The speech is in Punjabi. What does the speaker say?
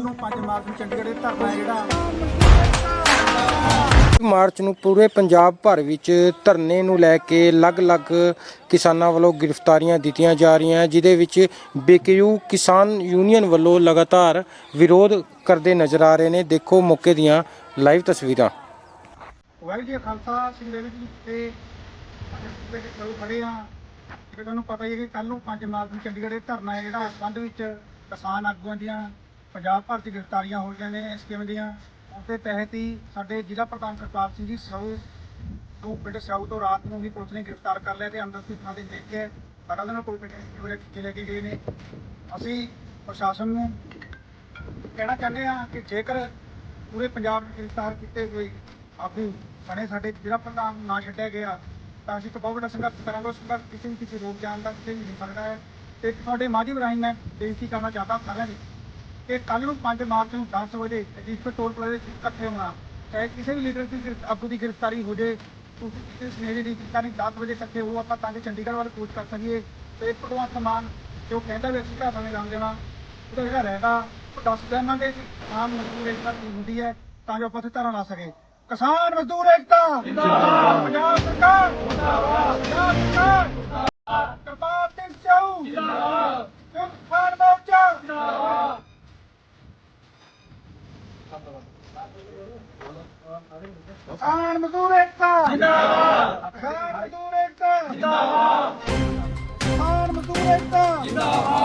ਕੱਲ ਨੂੰ 5 ਮਾਰਚ ਨੂੰ ਚੰਡੀਗੜ੍ਹ ਦੇ ਧਰਨਾ ਹੈ ਜਿਹੜਾ। ਮਾਰਚ ਨੂੰ ਪੂਰੇ ਪੰਜਾਬ ਭਰ ਵਿੱਚ ਧਰਨੇ ਨੂੰ ਲੈ ਕੇ ਅਲੱਗ-ਅਲੱਗ ਕਿਸਾਨਾਂ ਵੱਲੋਂ ਗ੍ਰਿਫਤਾਰੀਆਂ ਦਿੱਤੀਆਂ ਜਾ ਰਹੀਆਂ ਜਿਹਦੇ ਵਿੱਚ ਬੀਕਯੂ ਕਿਸਾਨ ਯੂਨੀਅਨ ਵੱਲੋਂ ਲਗਾਤਾਰ ਵਿਰੋਧ ਕਰਦੇ ਨਜ਼ਰ ਆ ਰਹੇ ਨੇ। ਦੇਖੋ ਮੌਕੇ ਦੀਆਂ ਲਾਈਵ ਤਸਵੀਰਾਂ। ਵਾਹਿਗੁਰੂ ਜੀ ਕਾ ਖਾਲਸਾ ਸਿੰਘ ਦੇ ਵਿੱਚ ਤੇ ਅੱਜ ਦੇ ਕੋਲ ਖੜੇ ਆ। ਕਿ ਤੁਹਾਨੂੰ ਪਤਾ ਹੀ ਹੈ ਕਿ ਕੱਲ ਨੂੰ 5 ਮਾਰਚ ਨੂੰ ਚੰਡੀਗੜ੍ਹ ਦੇ ਧਰਨਾ ਹੈ ਜਿਹੜਾ ਇਸ ਸੰਬੰਧ ਵਿੱਚ ਕਿਸਾਨ ਆਗੂਆਂ ਦੀਆਂ ਪੰਜਾਬ ਭਰ 'ਚ ਗ੍ਰਿਫਤਾਰੀਆਂ ਹੋਈਆਂ ਨੇ ਇਸ ਕਿਸਮ ਦੀਆਂ? ਉਸਦੇ ਤਹਿਤ ਹੀ ਸਾਡੇ ਜ਼ਿਲ੍ਹਾ ਪ੍ਰਧਾਨ ਕਰਤਾਰ ਸਿੰਘ ਜੀ ਸਾਊ ਨੂੰ ਪਿੰਡ ਸਾਊ ਤੋਂ ਰਾਤ ਨੂੰ ਹੀ ਪੁਲਿਸ ਨੇ ਗ੍ਰਿਫਤਾਰ ਕਰ ਲਿਆ ਤੇ ਅੰਦਰ ਸਿੱਖਾਂ ਦੇ ਦੇਖ ਕੇ ਸਾਡਾ ਉਹਨਾਂ ਕੋਲ ਪਿੰਡ ਜਿਹੜੇ ਲੈ ਕੇ ਗਏ ਨੇ। ਅਸੀਂ ਪ੍ਰਸ਼ਾਸਨ ਨੂੰ ਕਹਿਣਾ ਚਾਹੁੰਦੇ ਹਾਂ ਕਿ ਜੇਕਰ ਪੂਰੇ ਪੰਜਾਬ ਵਿੱਚ ਗ੍ਰਿਫਤਾਰ ਕੀਤੇ ਹੋਏ ਆਗੂ ਬਣੇ ਸਾਡੇ ਜ਼ਿਲ੍ਹਾ ਪ੍ਰਧਾਨ ਨਾ ਛੱਡਿਆ ਗਿਆ, ਤਾਂ ਅਸੀਂ ਇੱਕ ਬਹੁਤ ਵੱਡਾ ਸੰਘਰਸ਼ ਕਰਾਂਗੇ। ਸੰਘਰਸ਼ ਕਿਸੇ ਵੀ ਕਿਸੇ ਰੋਕ ਜਾਣ ਦਾ ਕਿਸੇ ਵੀ ਨਹੀਂ ਸਕਦਾ ਹੈ। ਤੇ ਤੁਹਾਡੇ ਮਾਝੀ ਰਾਹੀਂ ਮੈਂ ਬੇਨਤੀ ਕਰਨਾ ਚਾਹਤਾ ਸਾਰਿਆਂ ਨੂੰ ਕਿ ਕੱਲ ਨੂੰ 5 ਮਾਰਚ ਨੂੰ 10 ਵਜੇ ਰਜਿਸਟਰ ਟੋਲ ਪਲਾਜ਼ੇ ਤੇ ਇਕੱਠੇ ਹੋਣਾ। ਚਾਹੇ ਕਿਸੇ ਵੀ ਲੀਡਰ ਦੀ ਗ੍ਰਿਫ- ਦੀ ਗ੍ਰਿਫਤਾਰੀ ਹੋ ਜੇ ਤੁਸੀਂ ਕਿਸੇ ਸੁਨੇਹੇ ਦੀ ਗ੍ਰਿਫਤਾਰੀ 10 ਵਜੇ ਇਕੱਠੇ ਹੋ ਆਪਾਂ ਤਾਂ ਕਿ ਚੰਡੀਗੜ੍ਹ ਵੱਲ ਕੂਚ ਕਰ ਸਕੀਏ। ਤੇ ਭਗਵੰਤ ਮਾਨ ਜੋ ਕਹਿੰਦਾ ਵੀ ਅਸੀਂ ਘਰਾਂ ਨੇ ਰੰਗ ਦੇਣਾ ਉਹਦਾ ਜਿਹੜਾ ਰਹੇਗਾ ਉਹ ਦੱਸ ਦੇਵਾਂਗੇ ਕਿ ਆਮ ਮਜ਼ਦੂਰ ਏਕਤਾ ਕੀ ਹੁੰਦੀ ਹੈ, ਤਾਂ ਜੋ ਆਪਾਂ ਉੱਥੇ ਧਰਨਾ ਲਾ ਸਕੇ ਕਿਸਾਨ ਮਜ਼ਦੂਰ ਏਕਤਾ! ਜਿੰਦਾਬਾਦ ਪੰਜਾਬ ਸਰਕਾਰ! ਜਿੰਦਾਬਾਦ ਪੰਜਾਬ ਸਰਕਾਰ ਜਿੰਦਾਬਾਦ ਕਰਤਾਰ ਸਿੰਘ ਚਾਊ ਜਿੰਦਾਬਾਦ ਕਿਸਾਨ ਮੋਰਚਾ ਜਿੰਦਾਬਾਦ ਕਿਸਾਨ ਮਜ਼ਦੂਰ ਏਕਤਾ। ਜਿੰਦਾਬਾਦ। ਕਿਸਾਨ ਮਜ਼ਦੂਰ ਏਕਤਾ। ਜਿੰਦਾਬਾਦ। ਕਿਸਾਨ ਮਜ਼ਦੂਰ ਏਕਤਾ। ਜਿੰਦਾਬਾਦ